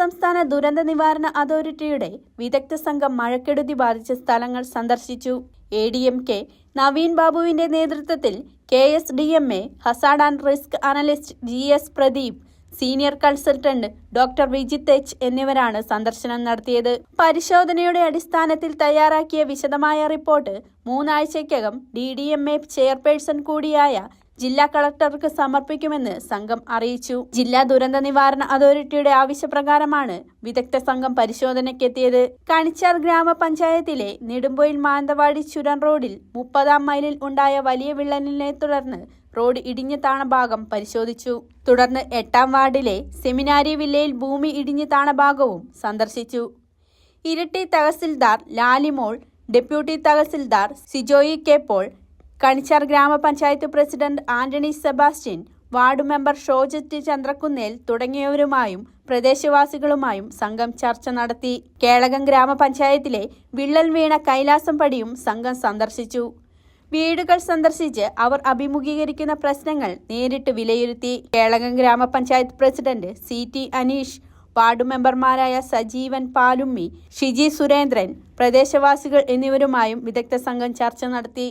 സംസ്ഥാന ദുരന്ത നിവാരണ അതോറിറ്റിയുടെ വിദഗ്ധ സംഘം മഴക്കെടുതി ബാധിച്ച സ്ഥലങ്ങൾ സന്ദർശിച്ചു. A D M K Naveen ബാബുവിന്റെ നേതൃത്വത്തിൽ K S D M A hazard and risk analyst G S Pradeep senior consultant doctor Vijith H എന്നിവരാണ് സന്ദർശനം നടത്തിയത്. പരിശോധനയുടെ അടിസ്ഥാനത്തിൽ തയ്യാറാക്കിയ വിശദമായ report മൂന്നാഴ്ചയ്ക്കകം D D M A chairperson കൂടിയായ ജില്ലാ കളക്ടർക്ക് സമർപ്പിക്കുമെന്ന് സംഘം അറിയിച്ചു. ജില്ലാ ദുരന്ത നിവാരണ അതോറിറ്റിയുടെ ആവശ്യപ്രകാരമാണ് വിദഗ്ധ സംഘം പരിശോധനയ്ക്കെത്തിയത്. കണിച്ചാർ ഗ്രാമപഞ്ചായത്തിലെ നെടുമ്പോയിൽ മാനന്തവാടി ചുരൻ റോഡിൽ മുപ്പതാം മൈലിൽ ഉണ്ടായ വലിയ വിള്ളലിനെ തുടർന്ന് റോഡ് ഇടിഞ്ഞു താണ ഭാഗം പരിശോധിച്ചു. തുടർന്ന് എട്ടാം വാർഡിലെ സെമിനാരി വില്ലയിൽ ഭൂമി ഇടിഞ്ഞു താണ ഭാഗവും സന്ദർശിച്ചു. Iritty tahsildar Lalimol deputy tahsildar Sijoy K Paul Kanichar ഗ്രാമപഞ്ചായത്ത് president Antony Sebastian ward member Shojith Chandrakkunnel തുടങ്ങിയവരുമായും പ്രദേശവാസികളുമായും സംഘം ചർച്ച നടത്തി. കേളകം ഗ്രാമപഞ്ചായത്തിലെ വിള്ളൽ വീണ കൈലാസം പടിയും സംഘം സന്ദർശിച്ചു. വീടുകൾ സന്ദർശിച്ച് അവർ അഭിമുഖീകരിക്കുന്ന പ്രശ്നങ്ങൾ നേരിട്ട് വിലയിരുത്തി. കേളകം ഗ്രാമപഞ്ചായത്ത് president C T Aneesh ward മെമ്പർമാരായ സജീവൻ പാലുമ്മി ഷിജി സുരേന്ദ്രൻ പ്രദേശവാസികൾ എന്നിവരുമായും വിദഗ്ധ സംഘം ചർച്ച നടത്തി.